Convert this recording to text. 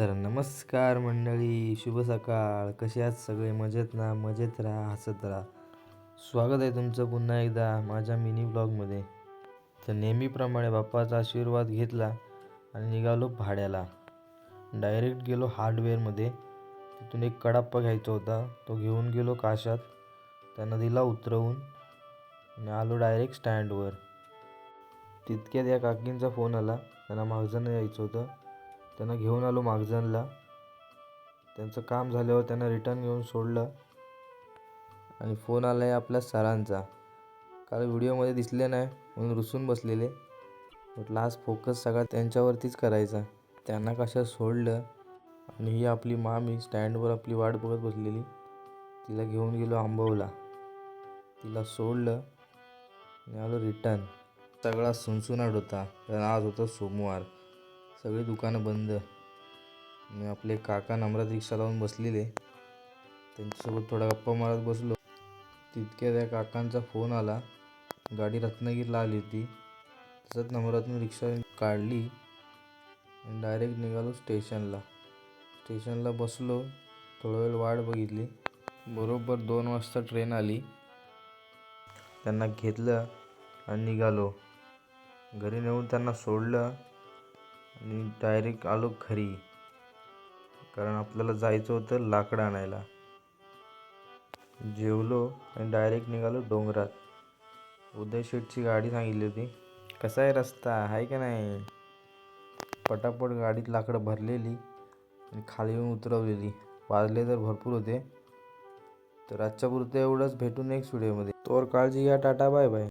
तर नमस्कार मंडळी शुभ सकाळ. कसे आहात सगळे? मजेत ना? मजेत राहा हसत राहा. स्वागत आहे तुमचं पुन्हा एकदा माझ्या मिनी ब्लॉगमध्ये. तर नेहमीप्रमाणे बाप्पाचा आशीर्वाद घेतला आणि निघालो भाड्याला. डायरेक्ट गेलो हार्डवेअरमध्ये. तिथून एक कडाप्पा घ्यायचा होता. तो घेऊन गेलो काशात. त्यांना दिला उतरवून आणि आलो डायरेक्ट स्टँडवर. तितक्यात या काकींचा फोन आला. त्यांना मागजनं यायचं होतं. त्यांना घेऊन आलो मागजनला. त्यांचं काम झाल्यावर त्यांना रिटर्न घेऊन सोडलं आणि फोन आला आहे आपल्या सरांचा. काल व्हिडिओमध्ये दिसले नाही म्हणून रुसून बसलेले. म्हटलं आज फोकस सगळा त्यांच्यावरतीच करायचा. त्यांना कशा सोडलं? आणि ही आपली मामी स्टँडवर आपली वाट बघत बसलेली. तिला घेऊन गेलो आंबवला. तिला सोडलं आणि आलो रिटर्न सगळा सुनसुनाट होता. कारण आज होता सोमवार. सगळी दुकानं बंद. मी आपले काका नम्रात रिक्षा लावून बसलेले. त्यांच्यासोबत थोडा गप्पा मारत बसलो. तितक्या त्या काकांचा फोन आला. गाडी रत्नागिरीला आली होती. तसंच नम्रातून रिक्षा काढली आणि डायरेक्ट निघालो स्टेशनला. स्टेशनला बसलो. थोडा वेळ वाट बघितली. बरोबर दोन वाजता ट्रेन आली. त्यांना घेतलं आणि निघालो. घरी नेऊन त्यांना सोडलं. आणि डायरेक्ट आलो घरी. कारण आपल्याला जायचं होतं लाकडं आणायला. जेवलो आणि डायरेक्ट निघालो डोंगरात. उदय शेठची गाडी सांगितली होती. कसा आहे रस्ता? आहे का नाही? पटापट गाडीत लाकडं भरलेली आणि खाली येऊन उतरवलेली. वाजले तर भरपूर होते. तर आजच्या पुरतं एवढंच. भेटू नेक्स्ट व्हिडिओमध्ये. तोवर काळजी घ्या. Tata bye bye.